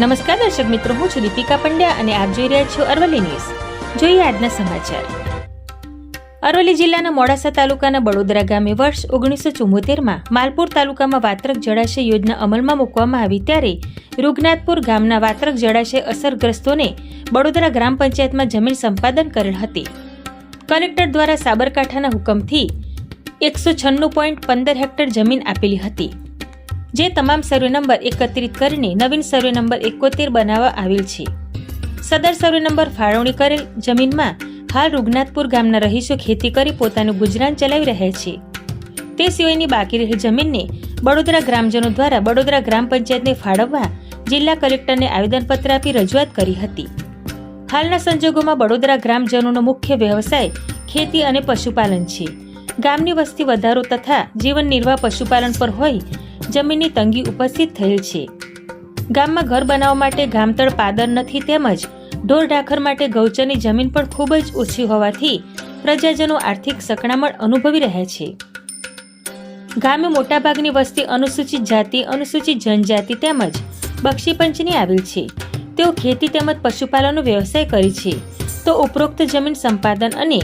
નમસ્કાર દર્શક મિત્રો, હું છું દીપિકા પંડ્યા અને આપ જોઈ રહ્યા છો અરવલ્લી ન્યૂઝ. જોઈએ આજના સમાચાર. અરવલ્લી જિલ્લાના મોડાસા તાલુકાના બડોદરા ગામે વર્ષ ઓગણીસો ચુમ્મોતેરમાં માલપુર તાલુકામાં વાત્રક જળાશય યોજના અમલમાં મૂકવામાં આવી ત્યારે રૂગનાથપુર ગામના વાત્રક જળાશય અસરગ્રસ્તોને બડોદરા ગ્રામ પંચાયતમાં જમીન સંપાદન કરેલ હતી. કલેક્ટર દ્વારા સાબરકાંઠાના હુકમથી એકસો છન્નું પોઈન્ટ પંદર હેક્ટર જમીન આપેલી હતી. જે તમામ સર્વે નંબર એકત્રિત કરીને નવીન સર્વે નંબર એકોતેર બનાવવા આવેલ છે. સદર સર્વે નંબર ફાળવણી કરેલ જમીનમાં હાલ રૂગનાથપુર ગામના રહીશો ખેતી કરી પોતાનું ગુજરાન ચલાવી રહ્યા છે. તે સિવાયની બાકી રહેલ જમીનને બડોદરા ગ્રામજનો દ્વારા બડોદરા ગ્રામ પંચાયતને ફાળવવા જિલ્લા કલેક્ટરને આવેદનપત્ર આપી રજૂઆત કરી હતી. હાલના સંજોગોમાં બડોદરા ગ્રામજનોનો મુખ્ય વ્યવસાય ખેતી અને પશુપાલન છે. ગામની વસ્તી વધારો તથા જીવન નિર્વાહ પશુપાલન પર હોય જમીનની તંગી ઉપસ્થિત થયેલ છે. ગામમાં ઘર બનાવવા માટે ગામતળ પાદર નથી તેમજ ઢોર ઢાખર માટે ગૌચરની જમીન પણ ખૂબ જ ઓછી હોવાથી પ્રજાજનો આર્થિક સકડામણ અનુભવી રહ્યા છે. ગામે મોટાભાગની વસ્તી અનુસૂચિત જાતિ, અનુસૂચિત જનજાતિ તેમજ બક્ષીપંચની આવેલ છે. તેઓ ખેતી તેમજ પશુપાલનનો વ્યવસાય કરે છે. તો ઉપરોક્ત જમીન સંપાદન અને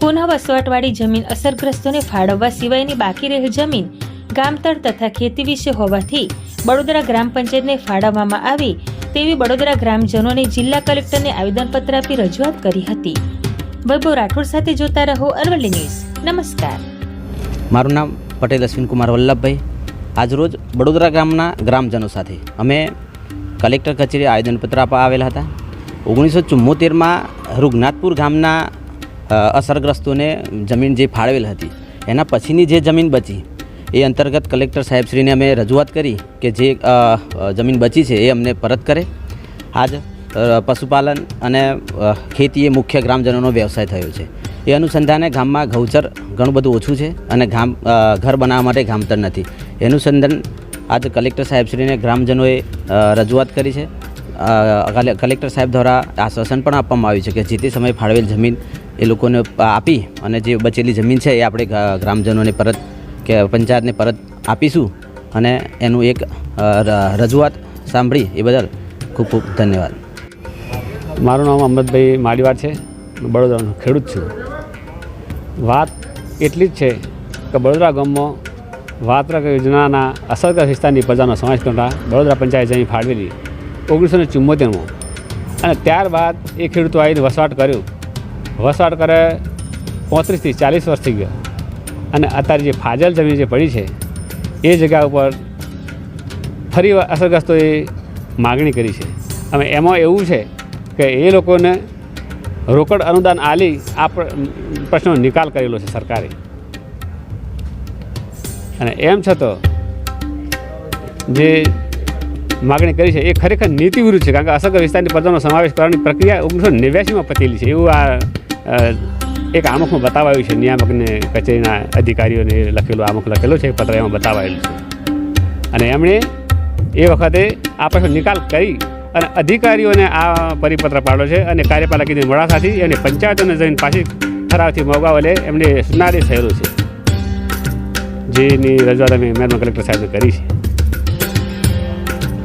પુનઃ વસવાટવાળી જમીન અસરગ્રસ્તોને ફાળવવા સિવાયની બાકી રહેલ જમીન ગામતળ તથા ખેતી વિશે હોવાથી બડોદરા ગ્રામ પંચાયતને ફાળવવામાં આવે તેવી બડોદરા ગ્રામજનોને જિલ્લા કલેક્ટરને આવેદનપત્ર આપી રજૂઆત કરી હતી. વૈભવ રાઠોડ સાથે જોતા રહો અરવલ્લી ન્યૂઝ. નમસ્કાર. મારું નામ પટેલ અશ્વિનકુમાર વલ્લભભાઈ. આજરોજ બડોદરા ગામના ગ્રામજનો સાથે અમે કલેક્ટર કચેરી આવેદનપત્ર આપવા આવેલા હતા. ઓગણીસો ચુમ્મોતેરમાં રૂગનાથપુર ગામના અસરગ્રસ્તોને જમીન જે ફાળવેલ હતી, એના પછીની જે જમીન બચી એ અંતર્ગત કલેક્ટર સાહેબશ્રીને અમે રજૂઆત કરી કે જે જમીન બચી છે એ અમને પરત કરે. આજ પશુપાલન અને ખેતી એ મુખ્ય ગ્રામજનોનો વ્યવસાય થયો છે. એ અનુસંધાને ગામમાં ઘઉચર ઘણું બધું ઓછું છે અને ગામ ઘર બનાવવા માટે ગામતર નથી. એ અનુસંધાન આજ કલેક્ટર સાહેબશ્રીને ગ્રામજનોએ રજૂઆત કરી છે. કલેક્ટર સાહેબ દ્વારા આશ્વાસન પણ આપવામાં આવ્યું છે કે જે તે સમયે ફાળવેલ જમીન એ લોકોને આપી અને જે બચેલી જમીન છે એ આપણે ગ્રામજનોને પરત કે પંચાયતને પરત આપીશું અને એનું એક રજૂઆત સાંભળી એ બદલ ખૂબ ખૂબ ધન્યવાદ. મારું નામ અમૃતભાઈ માડીવાર છે. બડોદરાનો ખેડૂત છું. વાત એટલી જ છે કે બડોદરા ગામમાં વાત્રક યોજનાના અસરગ્રસ્ત વિસ્તારની પ્રજાનો સમાવેશ કરતા બડોદરા પંચાયત જમીન ફાળવેલી ઓગણીસો ને ચુમ્મોતેરમાં અને ત્યારબાદ એ ખેડૂતો આવીને વસવાટ કર્યો. વસવાટ કરે પોત્રીસથી ચાલીસ વર્ષ થઈ ગયો. અને અત્યારે જે ફાજલ જમીન જે પડી છે, એ જગ્યા ઉપર ફરી અસરગ્રસ્તોએ માગણી કરી છે. અને એમાં એવું છે કે એ લોકોને રોકડ અનુદાન આલી આ પ્ર- પ્રશ્નનો નિકાલ કરેલો છે સરકારે. અને એમ છતાં જે માગણી કરી છે, એ ખરેખર નીતિવિરુદ્ધ છે, કારણ કે અસરગ્રસ્ત વિસ્તારની પ્રજાનો સમાવેશ કરવાની પ્રક્રિયા ઓગણીસો નેવ્યાસીમાં પતેલી છે. એવું આ એક આમુખમાં બતાવાયું છે નિયામકને કચેરીના અધિકારીઓને લખેલું આમુખ લખેલું છે પત્ર એમાં બતાવાયેલું છે. અને એમણે એ વખતે આ પાછો નિકાલ કરી અને અધિકારીઓને આ પરિપત્ર પાડ્યો છે અને કાર્યપાલકીની મોડાસાથી એમને પંચાયતોને જઈને પાછી ઠરાવથી મોગાવલે એમને સુનારી થયેલું છે. જેની રજૂઆત અમે મહેરબાન કલેક્ટર સાહેબને કરી છે.